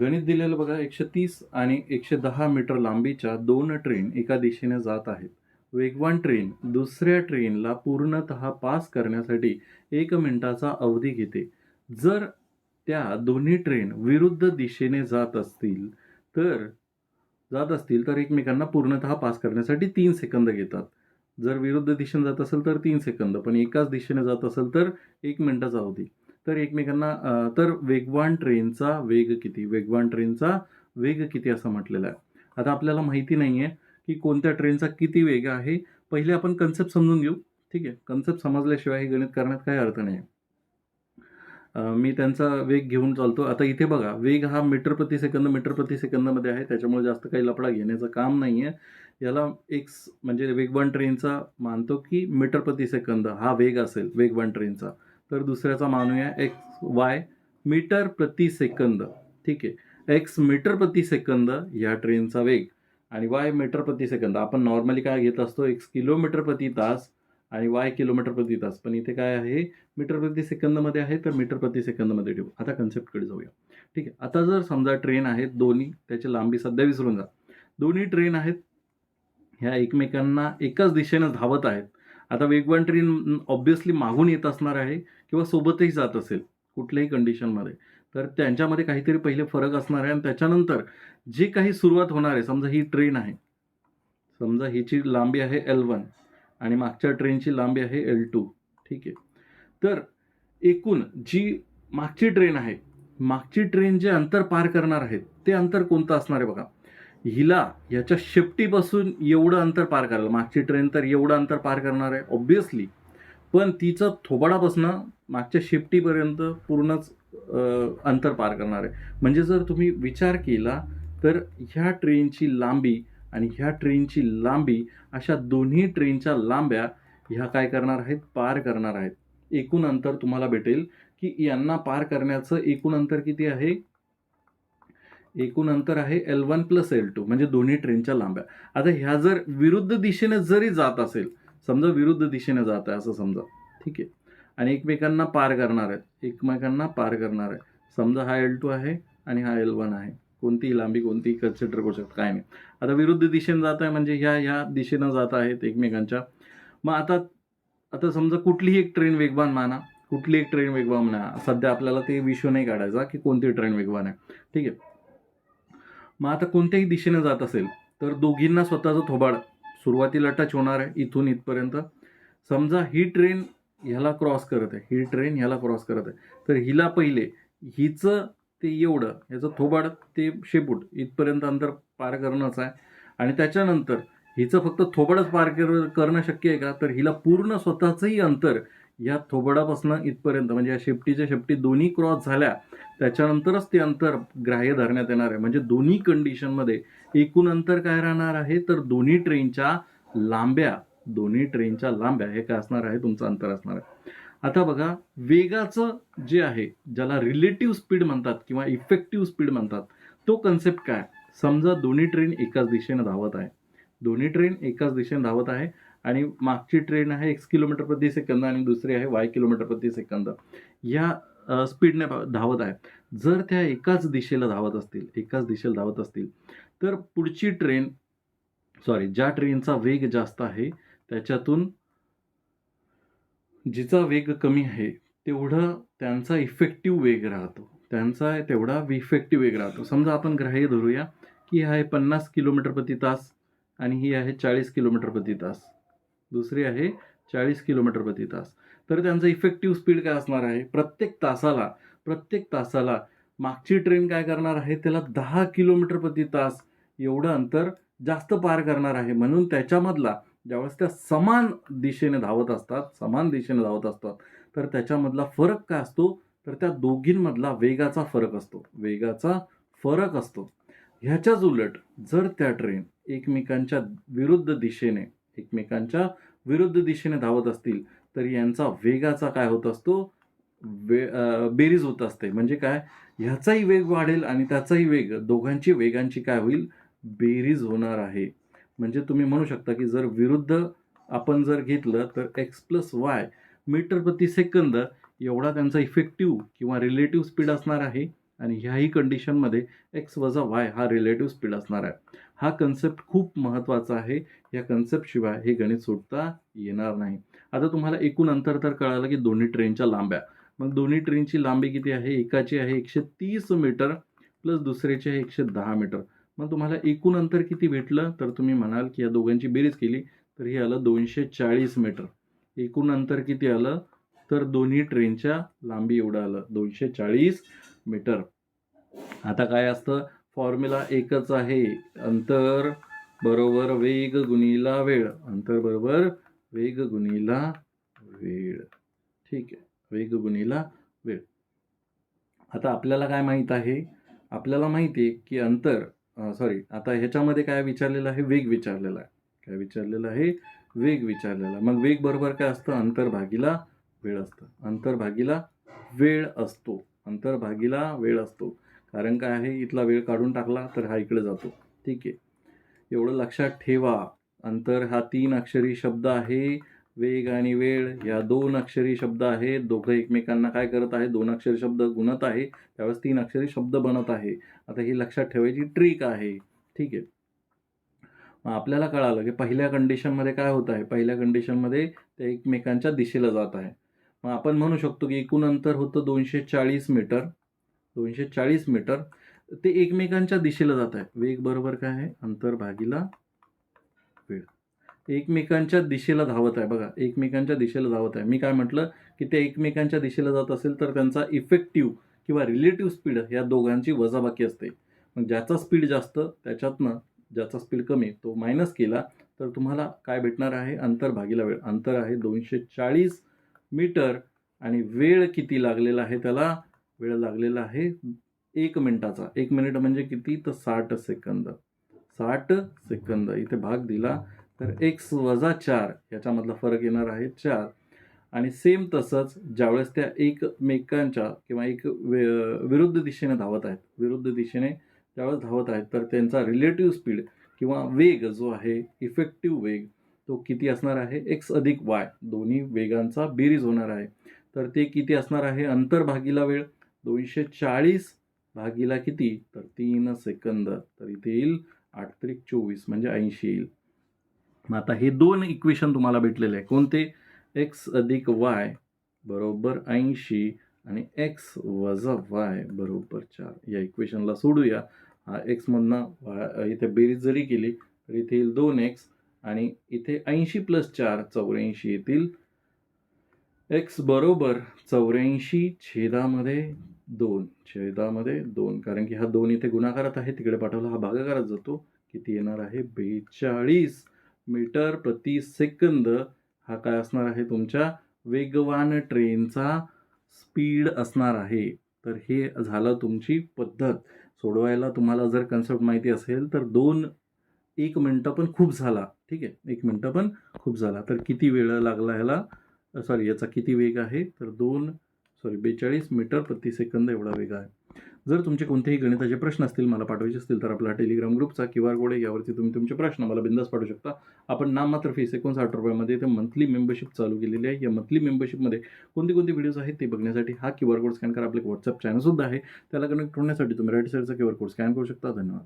गणित दिलेलं बघा एकशे तीस आणि एकशे दहा मीटर लांबीच्या दोन ट्रेन एका दिशेने जात आहेत. वेगवान ट्रेन दुसऱ्या ट्रेनला पूर्णतः पास करण्यासाठी एक मिनिटाचा अवधी घेते. जर त्या दोन्ही ट्रेन विरुद्ध दिशेने जात असतील तर जात असतील तर एकमेकांना पूर्णतः पास करण्यासाठी तीन सेकंद घेतात. जर विरुद्ध दिशेने जात असेल तर तीन सेकंद पण एकाच दिशेने जात असेल तर एक मिनिटाचा अवधी. तर एकमेकांना तर वेगवान ट्रेनचा वेग किती? वेगवान ट्रेनचा वेग किती असं म्हटलेलं आहे. आता आपल्याला माहिती नाही आहे की कोणत्या ट्रेनचा किती वेग आहे. पहिले आपण कन्सेप्ट समजून घेऊ. ठीक आहे? कन्सेप्ट समजल्याशिवाय हे गणित करण्यात काही अर्थ नाही मी त्यांचा वेग घेऊन चालतो. आता इथे बघा वेग हा मीटर प्रति सेकंद मीटर प्रति सेकंदमध्ये आहे. त्याच्यामुळे जास्त काही लपडा घेण्याचं काम नाही आहे याला एक्स म्हणजे वेगवान ट्रेनचा मानतो की मीटर प्रति सेकंद हा वेग असेल वेगवान ट्रेनचा. तर दुसऱ्याचा मानूया एक्स वाय मीटर प्रति सेकंद. ठीक आहे. एक्स मीटर प्रति सेकंद ह्या ट्रेनचा वेग. आणि वाय मीटर प्रति सेकंद. आपण नॉर्मली काय घेत असतो? एक्स किलोमीटर प्रति तास आणि वाय किलोमीटर प्रति तास. पण इथे काय आहे? मीटर प्रति सेकंदमध्ये आहे तर मीटर प्रति सेकंदमध्ये ठेवू. आता कन्सेप्टकडे जाऊया. ठीक आहे. आता जर समजा ट्रेन आहेत दोन्ही त्याची लांबी सध्या विसरून जा. दोन्ही ट्रेन आहेत ह्या एकमेकांना एकाच दिशेनं धावत आहेत. आता वेगवान ट्रेन ऑब्व्हियसली मागून येत असणार आहे किंवा सोबतही जात असेल कुठल्याही कंडिशनमध्ये तर त्यांच्यामध्ये काहीतरी पहिले फरक असणार आहे आणि त्याच्यानंतर जे काही सुरुवात होणार आहे समजा ही ट्रेन आहे. समजा हिची लांबी आहे एल वन आणि मागच्या ट्रेनची लांबी आहे एल टू ठीक आहे. तर एकूण जी मागची ट्रेन आहे मागची ट्रेन जे अंतर पार करणार आहे ते अंतर कोणतं असणार आहे बघा. हिला याच्या शेपटीपासून एवढं अंतर पार करायला मागची ट्रेन तर एवढं अंतर पार करणार आहे ऑब्विसली पण तिचं थोबाडापासनं मागच्या शेपटीपर्यंत पूर्णच अंतर पार करणार आहे. म्हणजे जर तुम्ही विचार केला तर ह्या ट्रेनची लांबी आणि ह्या ट्रेनची लांबी अशा दोन्ही ट्रेनच्या लांब्या ह्या काय करणार आहेत? पार करणार आहेत. एकूण अंतर तुम्हाला भेटेल की यांना पार करण्याचं एकूण अंतर किती आहे? एकूण अंतर आहे L one plus L two म्हणजे दोन्ही ट्रेनच्या लांब्या. आता ह्या जर विरुद्ध दिशेने जरी जात असेल समजा विरुद्ध दिशेने जात आहे असं समजा ठीक आहे. आणि एकमेकांना पार करणार आहेत एकमेकांना पार करणार आहे समजा हा एल टू आहे आणि हा एल वन आहे. कोणतीही लांबी कोणतीही कन्सिडर करू शकतो काय नाही. आता विरुद्ध दिशेने जात आहे म्हणजे ह्या ह्या दिशेनं जात आहेत एकमेकांच्या. मग आता आता समजा कुठलीही एक ट्रेन वेगवान माना कुठली एक ट्रेन वेगवान म्हणा सध्या आपल्याला ते विषय नाही काढायचा की कोणती ट्रेन वेगवान आहे. ठीक आहे. मग आता कोणत्याही दिशेने जात असेल तर दोघींना स्वतःचं थोबाड सुरुवातीला टच होणार आहे इथून इथपर्यंत. समजा ही ट्रेन ह्याला क्रॉस करत आहे ही ट्रेन ह्याला क्रॉस करत आहे तर हिला पहिले हिचं ते एवढं ह्याचं थोबाड ते शेपूट इथपर्यंत अंतर पार करणंच आहे. आणि त्याच्यानंतर हिचं फक्त थोबाडच पार कर करणं शक्य आहे का? तर हिला पूर्ण स्वतःचंही अंतर या थोबडापासनं इथपर्यंत म्हणजे या शेपटीच्या शेपटी दोन्ही क्रॉस झाल्या त्याच्यानंतरच ते अंतर ग्राह्य धरण्यात येणार आहे. म्हणजे दोन्ही कंडिशनमध्ये एकूण अंतर काय राहणार आहे? तर दोन्ही ट्रेनच्या लांब्या दोन्ही ट्रेनच्या लांब्या हे काय असणार आहे? तुमचं अंतर असणार आहे. आता बघा वेगाचं जे आहे ज्याला रिलेटिव्ह स्पीड म्हणतात किंवा इफेक्टिव्ह स्पीड म्हणतात तो कन्सेप्ट काय? समजा दोन्ही ट्रेन एकाच दिशेने धावत आहे. दोन्ही ट्रेन एकाच दिशेने धावत आहे आणि मागची ट्रेन आहे एक्स किलोमीटर प्रति सेकंद आणि दुसरी आहे वाय किलोमीटर प्रति सेकंद. या स्पीडने धावत आहे. जर त्या एकाच दिशेला धावत असतील एकाच दिशेला धावत असतील तर पुढची ट्रेन सॉरी ज्या ट्रेनचा वेग जास्त आहे त्याच्यातून जिचा वेग कमी आहे तेवढं त्यांचा इफेक्टिव्ह वेग राहतो. त्यांचा तेवढा इफेक्टिव्ह वेग राहतो. समजा आपण ग्राह्य धरूया की आहे पन्नास किलोमीटर प्रति तास आणि ही आहे चाळीस किलोमीटर प्रति तास. दुसरी आहे चाळीस किलोमीटर प्रति तास. तर त्यांचं इफेक्टिव्ह स्पीड काय असणार आहे? प्रत्येक तासाला प्रत्येक तासाला मागची ट्रेन काय करणार आहे? त्याला दहा किलोमीटर प्रति तास एवढं अंतर जास्त पार करणार आहे. म्हणून त्याच्यामधला ज्यावेळेस त्या समान दिशेने धावत असतात समान दिशेने धावत असतात तर त्याच्यामधला फरक काय असतो? तर त्या दोघींमधला वेगाचा फरक असतो. वेगाचा फरक असतो. ह्याच्याच उलट जर त्या ट्रेन एकमेकांच्या विरुद्ध दिशेने एकमेकांच्या विरुद्ध दिशेने धावत असतील तर यांचा वेगाचा काय होत असतो? वे बेरीज होत असते. म्हणजे काय? ह्याचाही वेग वाढेल आणि त्याचाही वेग दोघांची वेगांची काय होईल? बेरीज होणार आहे. म्हणजे तुम्ही म्हणू शकता की जर विरुद्ध आपण जर घेतलं तर एक्स प्लस वाय मीटर प्रति सेकंद एवढा त्यांचा इफेक्टिव्ह किंवा रिलेटिव्ह स्पीड असणार आहे. आणि ह्याही कंडिशनमध्ये एक्स वजा वाय हा रिलेटिव्ह स्पीड असणार आहे. हा कन्सेप्ट खूप महत्त्वाचा आहे. या कन्सेप्टशिवाय हे गणित सोडता येणार नाही. आता तुम्हाला एकूण अंतर तर कळालं की दोन्ही ट्रेनच्या लांब्या. मग दोन्ही ट्रेनची लांबी किती आहे? एकाची आहे एकशे तीस मीटर प्लस दुसऱ्याची आहे एकशे दहा मीटर मग तुम्हाला एकूण अंतर किती भेटलं? तर तुम्ही म्हणाल की या दोघांची बेरीज केली तर हे आलं दोनशे चाळीस मीटर एकूण अंतर किती आलं? तर दोन्ही ट्रेनच्या लांबी एवढं आलं दोनशे चाळीस मीटर. आता काय असतं? फॉर्म्युला एकच आहे. अंतर बरोबर वेग गुणीला वेळ. अंतर बरोबर वेग गुणीला वेळ. ठीक आहे. वेग गुणीला वेळ. आता आपल्याला काय माहीत आहे? आपल्याला माहिती आहे की अंतर सॉरी आता ह्याच्यामध्ये काय विचारलेलं आहे? वेग विचारलेला आहे. काय विचारलेलं आहे? वेग विचारलेला. मग वेग बरोबर काय असतं? अंतर भागीला वेळ असतं. अंतर भागीला वेळ असतो. अंतर भागीला वेळ असतो. कारण काय आहे? इथला वेळ काढून टाकला तर हा इकडे जातो. ठीक आहे. एवढं लक्षात ठेवा. अंतर हा तीन अक्षरी शब्द आहे. वेग आणि वेळ या दोन अक्षरी शब्द आहेत दोघं एकमेकांना काय करत आहे? दोन अक्षरी शब्द गुणत आहे. त्यावेळेस तीन अक्षरी शब्द बनत आहे. आता ही लक्षात ठेवायची ट्रिक आहे. ठीक आहे. मग आपल्याला कळालं की पहिल्या कंडिशनमध्ये काय होत आहे? पहिल्या कंडिशनमध्ये ते एकमेकांच्या दिशेला जात आहे. मग आपण म्हणू शकतो की एकूण अंतर होतं दोनशे चाळीस मीटर. दोनशे चाळीस मीटर. ते एकमेकांच्या दिशेला जात आहे वेग बरोबर काय आहे? अंतर भागीला वेळ. एकमेकांच्या दिशेला धावत आहे. बघा एकमेकांच्या दिशेला धावत आहे. मी काय म्हटलं? की ते एकमेकांच्या दिशेला जात असेल तर त्यांचा इफेक्टिव्ह किंवा रिलेटिव्ह स्पीड या दोघांची वजाबाकी असते. मग ज्याचा स्पीड जास्त त्याच्यातनं ज्याचा स्पीड कमी तो मायनस केला तर तुम्हाला काय भेटणार आहे? अंतर भागीला वेळ. अंतर आहे दोनशे चाळीस मीटर आणि वेळ किती लागलेला आहे त्याला? वेळ लागलेला आहे एक मिनिटाचा. एक मिनिट म्हणजे किती? तर साठ सेकंद. साठ सेकंद. इथे भाग दिला. तर एक्स वजा चार याच्यामधला फरक येणार आहे चार. आणि सेम तसंच ज्यावेळेस त्या एकमेकांच्या किंवा एक वे विरुद्ध दिशेने धावत आहेत विरुद्ध दिशेने ज्यावेळेस धावत आहेत तर त्यांचा रिलेटिव्ह स्पीड किंवा वेग जो आहे इफेक्टिव्ह वेग तो किती असणार आहे? एक्स अधिक वाय दोन्ही वेगांचा बेरीज होणार आहे. तर ते किती असणार आहे? अंतर भागीला वेळ. दोनशे चाळीस भागीला किती? तर तीन सेकंद. तर इथे येईल आठ त्रिक चोवीस म्हणजे ऐंशी येईल. मग आता हे दोन इक्वेशन तुम्हाला भेटलेले आहे. कोणते? एक्स अधिक वाय बरोबर ऐंशी आणि एक्स वजा वाय बरोबर चार. या इक्वेशनला सोडूया. हा एक्समधनं वाय इथे बेरीज जरी केली तर इथे येईल दोन एक्स आणि इथे ऐंशी प्लस चार चौऱ्याऐंशी येतील. एक्स बरोबर चौऱ्याऐंशी छेदामध्ये दोन छेदामध्ये दोन. कारण की हा दोन इथे गुणाकारात आहे तिकडे पाठवला हा भागाकारात जातो. किती येणार आहे? बेचाळीस मीटर प्रति सेकंद. हा काय असणार आहे? तुमच्या वेगवान ट्रेनचा स्पीड असणार आहे. तर हे झालं तुमची पद्धत. सोडवायला तुम्हाला जर कन्सेप्ट माहिती असेल तर दोन एक मिनटं पण खूप झाला. ठीक आहे? एक मिनटं पण खूप झाला. तर किती वेळ लागला ह्याला? सॉरी याचा किती वेग आहे? तर दोन सॉरी बेचाळीस मीटर प्रति सेकंद एवढा वेग आहे. जर तुमचे कोणतेही गणिताचे प्रश्न असतील मला पाठवायचे असतील तर आपला टेलिग्राम ग्रुपचा क्यू आर कोड आहे यावरती तुम्ही तुमचे प्रश्न मला बिंदास पाठवू शकता. आपण नाममात्र फीस एकोणसाठ रुपयामध्ये ते मंथली मेंबरशिप चालू केलेली आहे. या मंथली मेंबरशिपमध्ये कोणते कोणते व्हिडिओज आहेत ते बघण्यासाठी हा क्यू आर कोड स्कॅन करा. आपले व्हॉट्सअप चॅनलसुद्धा आहे. त्याला कनेक्ट होण्यासाठी तुम्ही राईट साईडचा क्यू आर कोड स्कॅन करू शकता. धन्यवाद.